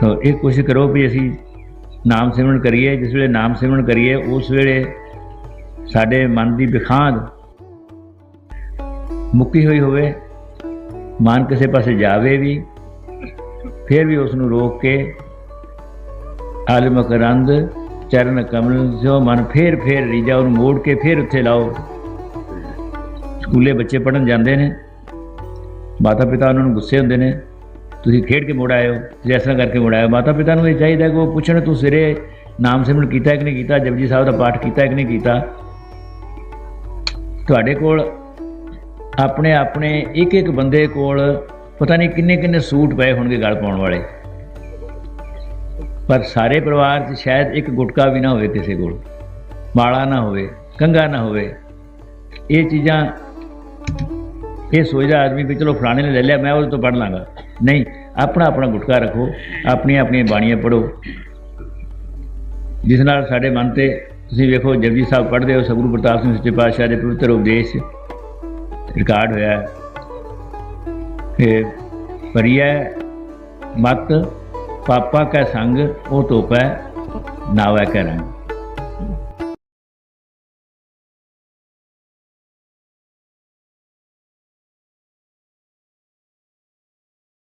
ਤਾਂ ਇਹ ਕੋਸ਼ਿਸ਼ ਕਰੋ ਵੀ ਅਸੀਂ ਨਾਮ ਸਿਮਰਨ ਕਰੀਏ, ਜਿਸ ਵੇਲੇ ਨਾਮ ਸਿਮਰਨ ਕਰੀਏ, ਉਸ ਵੇਲੇ ਸਾਡੇ ਮਨ ਦੀ ਵਿਖਾਂਦ ਮੁੱਕੀ ਹੋਈ ਹੋਵੇ, ਮਨ ਕਿਸੇ ਪਾਸੇ ਜਾਵੇ ਵੀ, ਫਿਰ ਵੀ ਉਸ ਨੂੰ ਰੋਕ ਕੇ ਆਲ ਮਕਰੰਦ ਚਰਨ ਕਮਲ, ਜੋ ਮਨ ਫੇਰ ਫੇਰ ਰੀਜਾ ਉਹਨੂੰ ਮੋੜ ਕੇ ਫੇਰ ਉੱਥੇ ਲਾਓ। ਸਕੂਲੇ ਬੱਚੇ ਪੜਨ ਜਾਂਦੇ ਨੇ ਮਾਤਾ ਪਿਤਾ ਉਹਨਾਂ ਨੂੰ ਗੁੱਸੇ ਹੁੰਦੇ ਨੇ। ਤੁਸੀਂ ਖੇਡ ਕੇ ਮੁੜ ਆਏ ਹੋ ਤੁਸੀਂ ਇਸ ਤਰ੍ਹਾਂ ਕਰਕੇ ਮੁੜ ਆਏ ਹੋ ਮਾਤਾ ਪਿਤਾ ਨੂੰ ਇਹ ਚਾਹੀਦਾ ਕਿ ਉਹ ਪੁੱਛਣ ਤੂੰ ਸਿਰੇ ਨਾਮ ਸਿਮਰਨ ਕੀਤਾ ਕਿ ਨਹੀਂ ਕੀਤਾ, ਜਪਜੀ ਸਾਹਿਬ ਦਾ ਪਾਠ ਕੀਤਾ ਕਿ ਨਹੀਂ ਕੀਤਾ। ਤੁਹਾਡੇ ਕੋਲ ਆਪਣੇ ਆਪਣੇ ਇੱਕ ਇੱਕ ਬੰਦੇ ਕੋਲ ਪਤਾ ਨਹੀਂ ਕਿੰਨੇ ਕਿੰਨੇ ਸੂਟ ਪਏ ਹੋਣਗੇ ਗਲ ਪਾਉਣ ਵਾਲੇ। ਪਰ ਸਾਰੇ ਪਰਿਵਾਰ 'ਚ ਸ਼ਾਇਦ ਇੱਕ ਗੁਟਕਾ ਵੀ ਨਾ ਹੋਵੇ ਕਿਸੇ ਕੋਲ। ਮਾਲਾ ਨਾ ਹੋਵੇ, ਕੰਗਾ ਨਾ ਹੋਵੇ। ਇਹ ਚੀਜ਼ਾਂ ਇਹ ਸੋਚਦਾ ਆਦਮੀ ਵੀ ਚਲੋ ਫਲਾਣੇ ਨੇ ਲੈ ਲਿਆ, ਮੈਂ ਉਹਦੇ ਤੋਂ ਪੜ੍ਹ ਲਾਂਗਾ। ਨਹੀਂ, ਆਪਣਾ ਆਪਣਾ ਗੁਟਕਾ ਰੱਖੋ, ਆਪਣੀਆਂ ਆਪਣੀਆਂ ਬਾਣੀਆਂ ਪੜੋ ਜਿਸ ਨਾਲ ਸਾਡੇ ਮਨ ਤੇ ਤੁਸੀਂ ਵੇਖੋ, ਜਪਜੀ ਸਾਹਿਬ ਪੜ੍ਹਦੇ ਹੋ, ਸਤਿਗੁਰੂ ਪ੍ਰਤਾਪ ਸਿੰਘ ਸੱਚੇ ਪਾਤਸ਼ਾਹ ਦੇ ਪਵਿੱਤਰ ਉਪਦੇਸ਼ ਰਿਕਾਰਡ ਹੋਇਆ ਹੈ। ਕਿ ਪਰਿਐ ਮਤ, ਪਾਪਾ ਕੈ ਸੰਗ, ਉਹ ਤੋਪੈ ਨਾਵੈ ਕੈ ਰੰਗ।